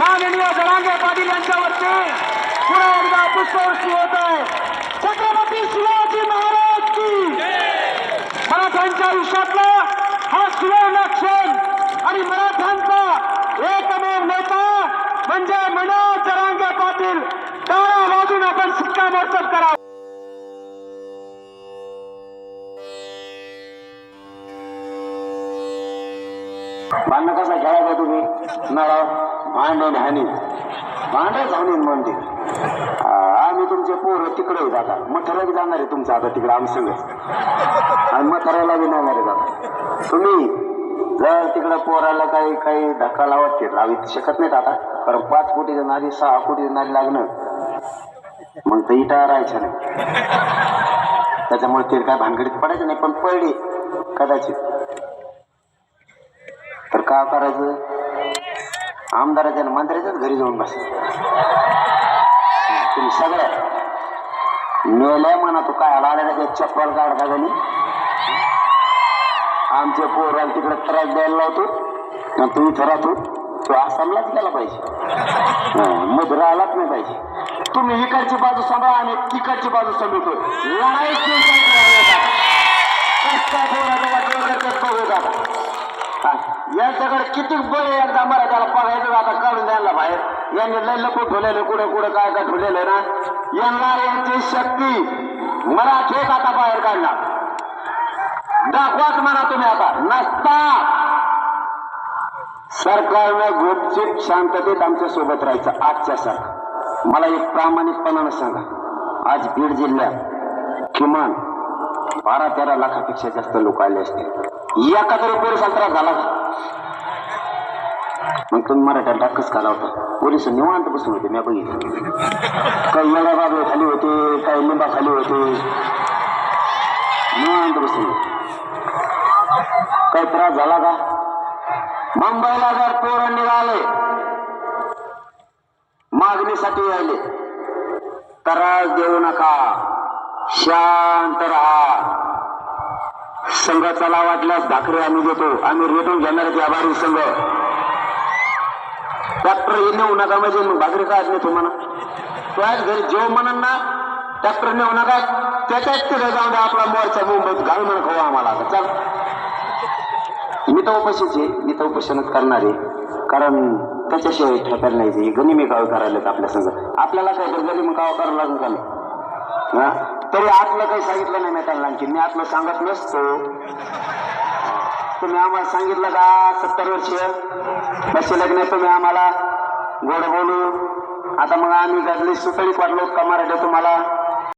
माननीय जरांगे पाटील यांच्यावरती. पुन्हा एकदा पुष्पवृष्टी होत आहे. छत्रपती शिवाजी महाराज की मराठ्यांच्या आयुष्यातला हा सुवर्ण क्षण आणि मराठ्यांचा एकमेव नेता म्हणजे मनोज जरांगे पाटील. टाळा वाजून आपण शिक्कामोर्तब करा भांडणं कसा खेळायचा तुम्ही? नळा भांडण हानी. भांडण हानी म्हणते. आम्ही तुमचे पोर तिकडे आहेत आता. मथुरा बी जाणार आहे तुमचं आता तिकडे आम्ही सगळं. आणि मथुराला बी जाणार आहे दादा तुम्ही जर तिकडे पोराला काही काही धक्का लावत ते लावित शकत नाहीत आता. कारण पाच कोटीच्या नारी सहा कोटीच्या नारी लागणं. मग ते इटा राहायचं नाही. त्याच्यामुळे ते काय भानगडीत पडायचं नाही पण पडली कदाचित. का करायचं? आमदाराच्या आणि मंत्र्याच्याच घरी जाऊन बस तुम्ही सगळ्या मेल्या म्हणा तू काय आला ते चप्पल काढता गणी आमचे पोराला तिकडे त्रास द्यायला लावतो. आणि तुम्ही इथं तो तू आसामलाच गेला पाहिजे. मधुरा आलाच नाही पाहिजे. तुम्ही इकडची बाजू सांभाळा आणि तिकडची बाजू सांभाळतो. लढाई यांच्याकडे किती बळ एकदा एकदा मराठ्याला पळायचं आता काढून द्यायला बाहेर. यांनी लय लपून ठेवलेलं कुठे कुठे काय काय ठेवलेलं ना. यांना यांची शक्ती. मला ठेक आता बाहेर काढणार दाखवाच म्हणा तुम्ही आता. नसता. सरकारनं गुपचूप शांततेत आमच्यासोबत राहायचं. आजच्या सारखं मला एक प्रामाणिकपणानं सांगा. आज बीड जिल्ह्यात किमान बारा तेरा लाखापेक्षा जास्त लोक आले असते एका तरी पोलिसाला त्रास झाला का? मग तुम्ही मराठ्याला डाकच काला होता. पोलीस निवांत बसून होते मी बघितलं. काही येड्या बाबळे खाली होते काही लिंबा खाली होते. निवांत बसून होते. काही त्रास झाला का? मुंबईला जर पोरं निघाले मागणीसाठी यायले त्रास देऊ नका. शांत राहा. संघ चला वाटल्यास भाकरी आम्ही देतो. आम्ही रेटून घेणार आहेत आभारी संघ. ट्रॅक्टर हे नेऊ नका म्हणजे मग भाकरी काय नाही तुम्हाला? तो आज घरी जेव म्हणून ना ट्रॅक्टर नेऊ नका. त्याच्यात तिथे जाऊन द्या आपला मोर्चा मुंबईत घाल म्हणून खाऊ आम्हाला आता. चल. मी तर उपाशीच आहे. मी तर उपासनच करणार आहे. कारण त्याच्याशिवाय ठेकर नाही हे गनिमी गाव करायला आपल्या संघ. आपल्याला काय तर गनिमी गाव करावं लागून का हा? तरी आतलं काही सांगितलं नाही मी आणखी मी आतलं सांगत नसतो. तुम्ही आम्हाला सांगितलं का? सत्तर वर्ष. बसले लग्न तुम्ही आम्हाला गोड बोलू. आता मग आम्ही गजली सुतळीत पडलो का मराठी तुम्हाला?